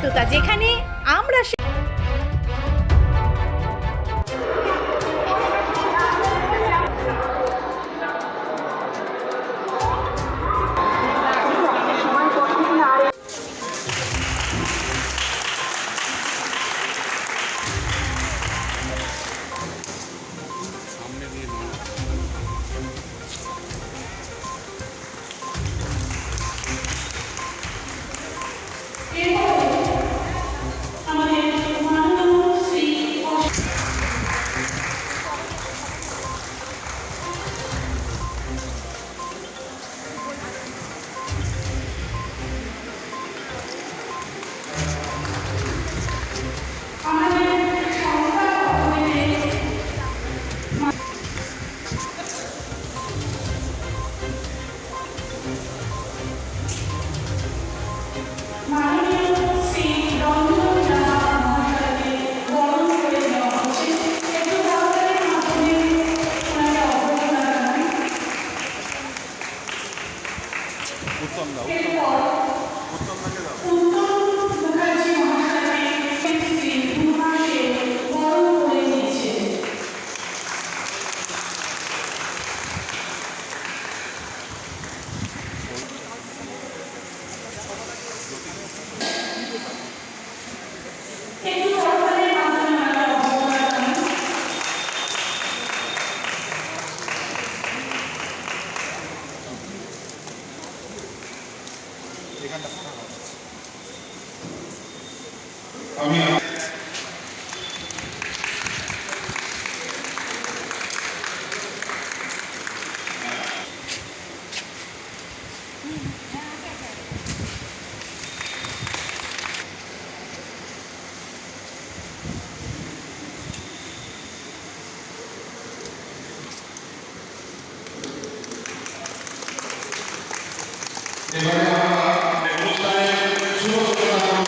সততা যেখানে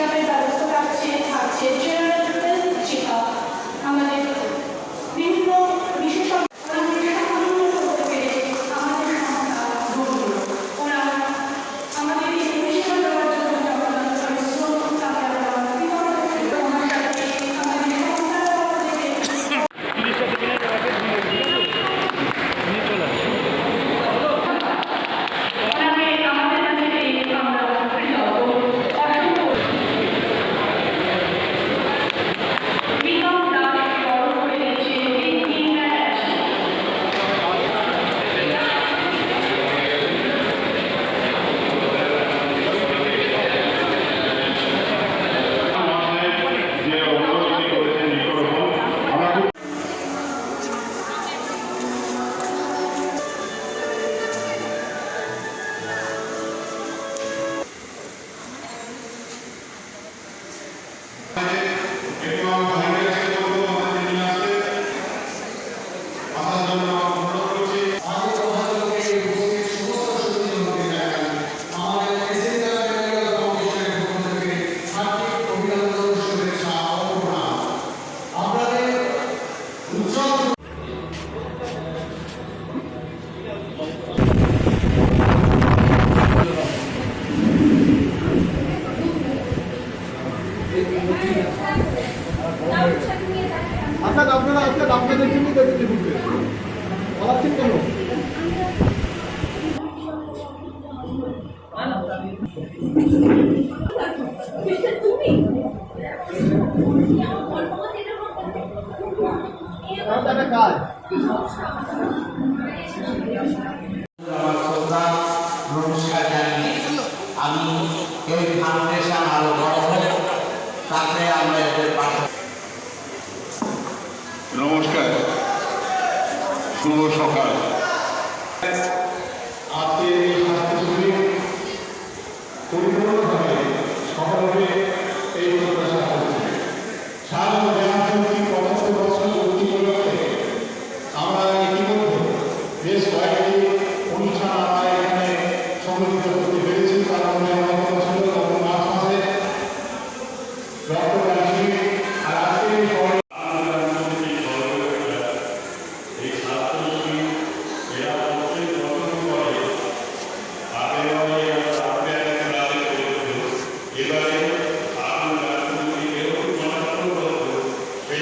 Witamy Państwa w księdza. নমস্কার শুভ সকাল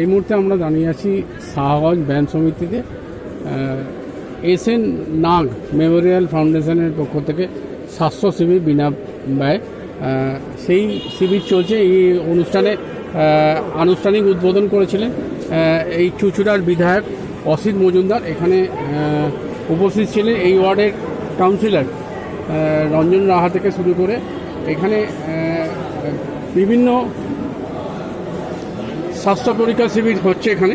এই মুহূর্তে আমরা দাঁড়িয়ে আছি শাহগঞ্জ ব্যায়াম সমিতিতে এস এন নাগ মেমোরিয়াল ফাউন্ডেশনের পক্ষ থেকে স্বাস্থ্য শিবির বিনা ব্যয় সেই শিবির চলছে। এই অনুষ্ঠানে আনুষ্ঠানিক উদ্বোধন করেছিলেন এই চুচুড়ার বিধায়ক অসিত মজুমদার। এখানে উপস্থিত ছিলেন এই ওয়ার্ডের কাউন্সিলর রঞ্জন রাহা থেকে শুরু করে এখানে বিভিন্ন স্বাস্থ্য পরীক্ষা শিবির হচ্ছে এখানে।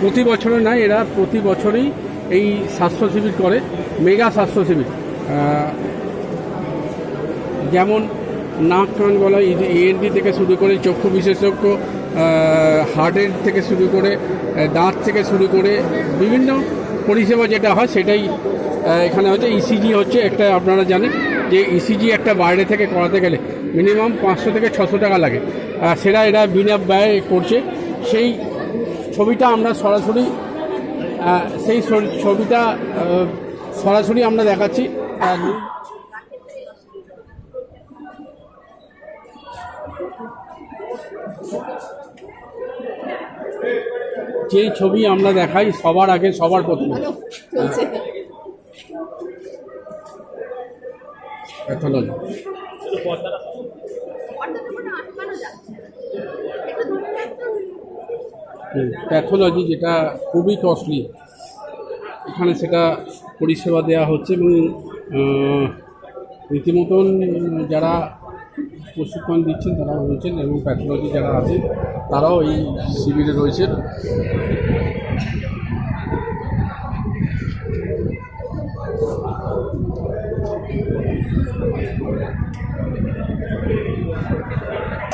প্রতি বছরে নয়, এরা প্রতি বছরই এই স্বাস্থ্য শিবির করে, মেগা স্বাস্থ্য শিবির। যেমন নাক কান গলা ইএনটি থেকে শুরু করে চক্ষু বিশেষজ্ঞ হার্টের থেকে শুরু করে দাঁত থেকে শুরু করে বিভিন্ন পরিষেবা যেটা হয় সেটাই এখানে হচ্ছে ইসিজি হচ্ছে একটা, আপনারা জানেন যে ইসিজি একটা বাইরে থেকে করাতে গেলে মিনিমাম পাঁচশো থেকে ছশো টাকা লাগে। সেটা এরা বিনা ব্যয় করছে। সেই ছবিটা আমরা সরাসরি সেই ছবিটা সরাসরি আমরা দেখাচ্ছি। যেই ছবি আমরা দেখাই সবার আগে সবার প্রথমে। প্যাথোলজি যেটা খুবই কস্টলি এখানে সেটা পরিষেবা দেওয়া হচ্ছে এবং রীতিমতন যারা প্রশিক্ষণ দিচ্ছেন তারা রয়েছেন এবং প্যাথোলজি যারা আছেন তারাও এই শিবিরে রয়েছেন।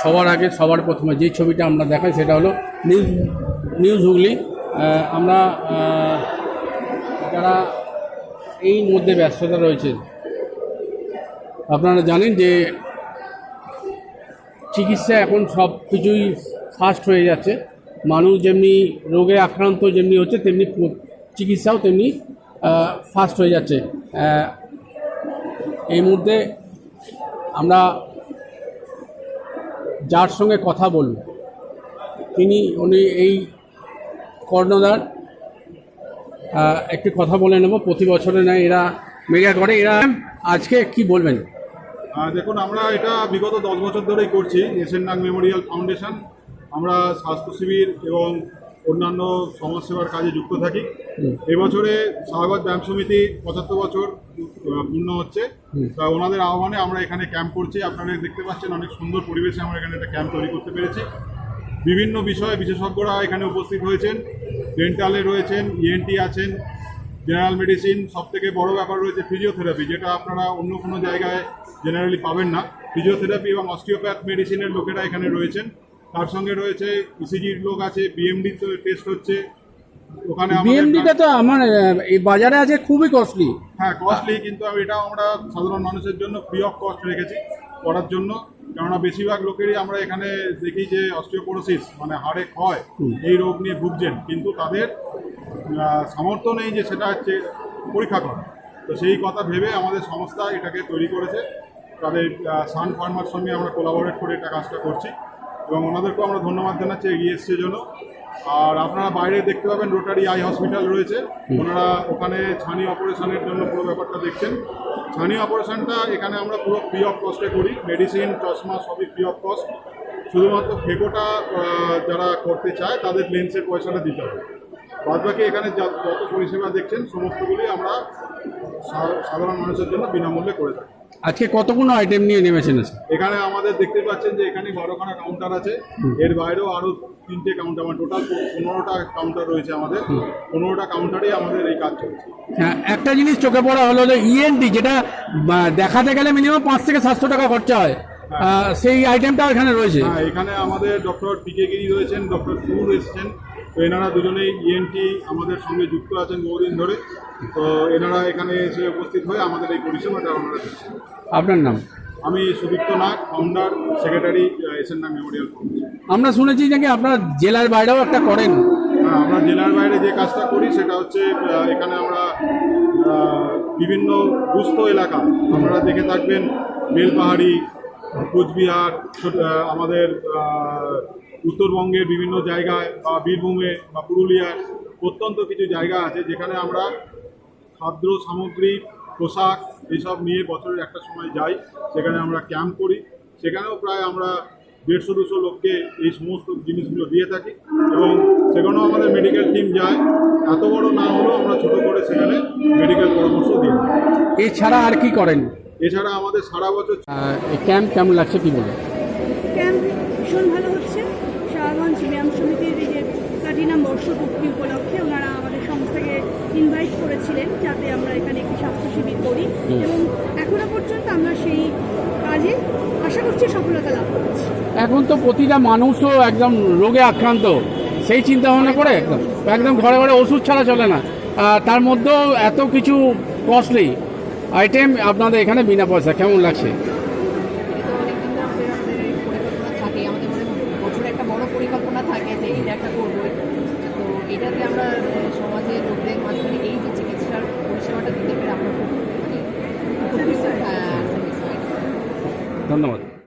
সবার আগে সবার প্রথমে যে ছবিটা আমরা দেখাই সেটা হলো নিউজ নিউজ হুগলি। আমরা যারা এই মধ্যে ব্যস্ততা রয়েছে আপনারা জানেন যে চিকিৎসা এখন সব কিছুই ফাস্ট হয়ে যাচ্ছে। মানুষ যেমনি রোগে আক্রান্ত যেমনি হচ্ছে, তেমনি চিকিৎসাও তেমনি ফাস্ট হয়ে যাচ্ছে। এই মুহূর্তে আমরা যার সঙ্গে কথা বলব, তিনি উনি এই কর্ণধার। একটি কথা বলে নেব প্রতি বছরে না এরা মেগা করে। এরা আজকে কি বলবেন? দেখুন আমরা এটা বিগত দশ বছর ধরেই করছি এসএন নাগ মেমোরিয়াল ফাউন্ডেশন। আমরা স্বাস্থ্য শিবির এবং অন্যান্য সমাজসেবার কাজে যুক্ত থাকি। এবছরে শাহবাদ ব্যায়াম সমিতি পঁচাত্তর বছর পূর্ণ হচ্ছে। তা ওনাদের আহ্বানে আমরা এখানে ক্যাম্প করছি। আপনারা দেখতে পাচ্ছেন অনেক সুন্দর পরিবেশে আমরা এখানে একটা ক্যাম্প তৈরি করতে পেরেছি। বিভিন্ন বিষয়ে বিশেষজ্ঞরা এখানে উপস্থিত হয়েছেন। ডেন্টালে রয়েছেন ইএনটি আছেন জেনারেল মেডিসিন সব থেকে বড় ব্যাপার রয়েছে ফিজিওথেরাপি যেটা আপনারা অন্য কোনো জায়গায় জেনারেলি পাবেন না। ফিজিওথেরাপি এবং অস্টিওপ্যাথ মেডিসিনের লোকেরা এখানে রয়েছেন। তার সঙ্গে রয়েছে ইসিজির লোক আছে বিএমডি টেস্ট হচ্ছে। ওখানে বিএমডিটা তো আমার এই বাজারে আছে খুবই কস্টলি হ্যাঁ কস্টলি কিন্তু এটা আমরা সাধারণ মানুষের জন্য ফ্রি অফ কস্ট রেখেছি করার জন্য। কেননা বেশিরভাগ লোকেরই আমরা এখানে দেখি যে অস্টিওপোরোসিস মানে হাড়ে ক্ষয় এই রোগ নিয়ে ভুগছেন। কিন্তু তাদের সামর্থ্য নেই যে সেটা হচ্ছে পরীক্ষা করা। তো সেই কথা ভেবে আমাদের সংস্থা এটাকে তৈরি করেছে। তাদের সান ফার্মার সঙ্গে আমরা কোলাবোরেট করে এটা কাজটা করছি। এবং ওনাদেরকেও আমরা ধন্যবাদ জানাচ্ছি এগিয়ে এসছে জন্য আর আপনারা বাইরে দেখতে পাবেন রোটারি আই হসপিটাল রয়েছে। ওনারা ওখানে ছানি অপারেশনের জন্য পুরো ব্যাপারটা দেখছেন। ছানি অপারেশনটা এখানে আমরা পুরো ফ্রি অফ কস্টে করি। মেডিসিন চশমা সবই ফ্রি অফ কস্ট শুধুমাত্র ফেকোটা যারা করতে চায় তাদের লেন্সের পয়সাটা দিতে হবে। বাদ বাকি এখানে যত পরিষেবা দেখছেন সমস্তগুলি আমরা সাধারণ মানুষের জন্য বিনামূল্যে করে থাকি। আজকে কতগুলো আইটেম নিয়ে নেমেছেন এখানে আমাদের দেখতে পাচ্ছেন যে এখানে বারোখানা কাউন্টার আছে। এর বাইরেও আরও তিনটে কাউন্টার মানে টোটাল পনেরোটা কাউন্টার রয়েছে আমাদের। পনেরোটা কাউন্টারেই আমাদের এই কাজ চলছে। হ্যাঁ একটা জিনিস চোখে পড়া হলো যে ইএনটি যেটা দেখাতে গেলে মিনিমাম পাঁচ থেকে সাতশো টাকা খরচা হয়। আহ, সেই আইটেমটাও এখানে রয়েছে। হ্যাঁ এখানে আমাদের ডক্টর টিকে গিরি রয়েছেন ডক্টর টুর এসছেন। তো এনারা দুজনেই ইএনটি আমাদের সঙ্গে যুক্ত আছেন বহুদিন ধরে। তো এনারা এখানে এসে উপস্থিত হয়ে আমাদের এই পরিষেবাটা ওনারা দিচ্ছেন। আপনার নাম? আমি Sudipta Nag founder secretary S N Nag memorial foundation আমরা শুনেছি নাকি আপনারা জেলার বাইরেও একটা করেন। হ্যাঁ, আমরা জেলার বাইরে যে কাজটা করি সেটা হচ্ছে এখানে আমরা বিভিন্ন দুস্থ এলাকা আপনারা দেখে থাকবেন বেলপাহাড়ি কোচবিহার আমাদের উত্তরবঙ্গের বিভিন্ন জায়গায় বা বীরভূমে বা পুরুলিয়ার প্রত্যন্ত কিছু জায়গা আছে যেখানে আমরা খাদ্য সামগ্রী পোশাক এসব নিয়ে বছরের একটা সময় যাই সেখানে আমরা ক্যাম্প করি। সেখানেও প্রায় আমরা দেড়শো দুশো লোককে এই সমস্ত জিনিসগুলো দিয়ে থাকি এবং সেখানেও আমাদের মেডিকেল টিম যায়। এত বড় না হলেও আমরা ছোট করে সেখানে মেডিকেল পরামর্শ দিই। এছাড়া আর কি করেন? এছাড়া আমাদের সারা বছর এই ক্যাম্প কেমন লাগছে কি বলুন? ক্যাম্প ভীষণ ভালো হচ্ছে। শাহগঞ্জ ব্যায়াম সমিতির এই যে প্লাটিনাম বর্ষপূর্তি উপলক্ষে ওনারা আমাদের ইনভাইট করেছিলেন যাতে আমরা এখানে একটি স্বাস্থ্য শিবির করি। এবং এখনও পর্যন্ত আমরা সেই কাজে আশা করছি সফলতা লাভ করেছি। এখন তো প্রতিটা মানুষও একদম রোগে আক্রান্ত। সেই চিন্তা ভাবনা করে একদম একদম ঘরে ঘরে ওষুধ ছাড়া চলে না। তার মধ্যেও এত কিছু কস্টলি আইটেম আপনাদের এখানে বিনা পয়সা কেমন লাগছে?